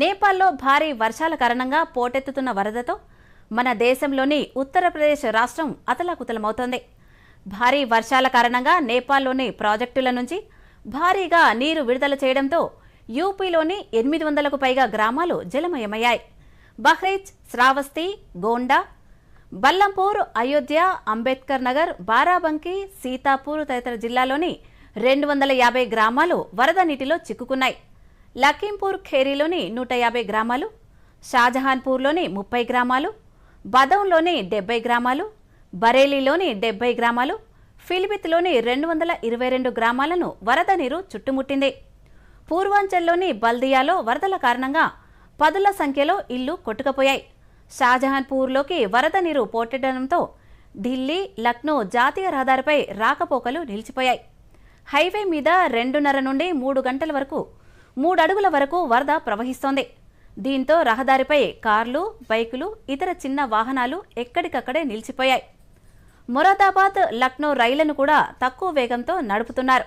నేపాల్లో భారీ వర్షాల కారణంగా పోటెత్తుతున్న వరదతో మన దేశంలోని ఉత్తరప్రదేశ్ రాష్ట్రం అతలాకుతలమవుతోంది. భారీ వర్షాల కారణంగా నేపాల్లోని ప్రాజెక్టుల నుంచి భారీగా నీరు విడుదల చేయడంతో యూపీలోని ఎనిమిది వందలకు పైగా గ్రామాలు జలమయమయ్యాయి. బహ్రైచ్ శ్రావస్తి గోండా బల్లంపూర్ అయోధ్య అంబేద్కర్ నగర్ బారాబంకి సీతాపూర్ తదితర జిల్లాలోని రెండు వందల యాభై గ్రామాలు వరద నీటిలో చిక్కుకున్నాయి. లఖీంపూర్ ఖేరీలోని నూట యాభై గ్రామాలు షాజహాన్పూర్లోని ముప్పై గ్రామాలు బదౌన్లోని డెబ్బై గ్రామాలు బరేలీలోని డెబ్బై గ్రామాలు ఫిలిబిత్లోని రెండు వందల ఇరవై రెండు గ్రామాలను వరద నీరు చుట్టుముట్టింది. పూర్వాంచల్లోని బల్దియాలో వరదల కారణంగా పదుల సంఖ్యలో ఇళ్ళు కొట్టుకుపోయాయి. షాజహాన్పూర్లోకి వరద నీరు పోటెట్టడంతో ఢిల్లీ లక్నో జాతీయ రహదారిపై రాకపోకలు నిలిచిపోయాయి. హైవే మీద రెండున్నర నుండి మూడు గంటల వరకు మూడడుగుల వరకు వరద ప్రవహిస్తోంది. దీంతో రహదారిపై కార్లు బైకులు ఇతర చిన్న వాహనాలు ఎక్కడికక్కడే నిలిచిపోయాయి. మొరాదాబాద్ లక్నో రైళ్ళను కూడా తక్కువ వేగంతో నడుపుతున్నారు.